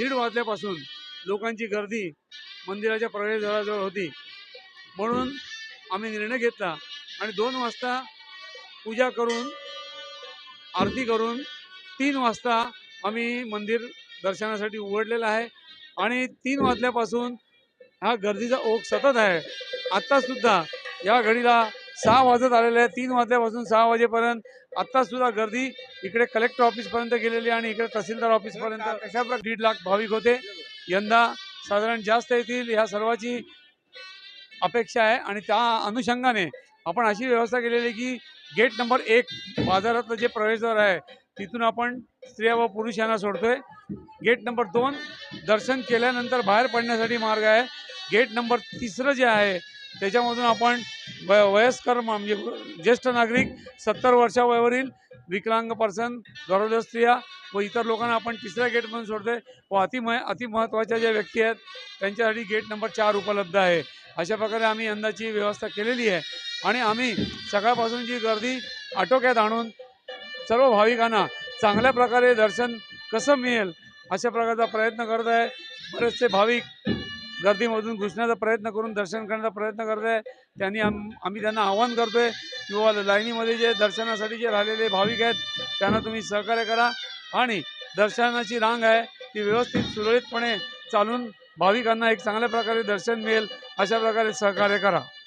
दीड वाजल्यापासून लोकांची गर्दी मंदिराच्या प्रवेशद्वाराजवळ होती. म्हणून आम्ही निर्णय घेतला आणि दोन वाजता पूजा करून आरती करून तीन वाजता आम्ही मंदिर दर्शनासाठी उघडलेलं आहे आणि तीन वाजल्यापासून हा गर्दीचा ओघ सतत आहे. आत्तासुद्धा या घडीला सहा वाजत आलेले आहे तीन वाजल्यापासून सहा वाजेपर्यंत. आत्तासुद्धा गर्दी इकडे कलेक्टर ऑफिसपर्यंत गेलेली आहे आणि इकडे तहसीलदार ऑफिसपर्यंत कशा प्रकारे दीड लाख भाविक होते. यंदा साधारण जास्त येतील ह्या सर्वाची अपेक्षा आहे आणि त्या अनुषंगाने आपण अशी व्यवस्था केलेली आहे की गेट नंबर एक बाजारातलं जे प्रवेशद्वार आहे तिथून आपण स्त्रिया व पुरुष यांना सोडतोय. गेट नंबर दोन दर्शन केल्यानंतर बाहेर पडण्यासाठी मार्ग आहे. गेट नंबर तिसरं जे आहे त्याच्यामधून आपण वय वयस्कर मा- म्हणजे ज्येष्ठ नागरिक सत्तर वर्षावरील विकलांग पर्सन गरोदर स्त्रिया व इतर लोकांना आपण तिसऱ्या गेटमधून सोडतोय. व अतिमय अतिमहत्त्वाच्या ज्या व्यक्ती आहेत त्यांच्यासाठी गेट नंबर चार उपलब्ध आहे. अशा प्रकारे आम्ही यंदाची व्यवस्था केलेली आहे. आणि आम्ही सकाळपासूनची गर्दी आटोक्यात आणून सर्व भाविकांना चांगल्या प्रकारे दर्शन कसं मिळेल अशा प्रकारचा प्रयत्न करत आहे. बरेचसे भाविक गर्दीमधून घुसण्याचा प्रयत्न करून दर्शन करण्याचा प्रयत्न करत आहे त्यांनी आम आम्ही त्यांना आवाहन करतोय किंवा लाईनीमध्ये जे दर्शनासाठी जे राहिलेले भाविक आहेत त्यांना तुम्ही सहकार्य करा. आणि दर्शनाची रांग आहे ती व्यवस्थित सुरळीतपणे चालून भाविकांना एक चांगल्या प्रकारे दर्शन मिळेल अशा प्रकारे सहकार्य करा.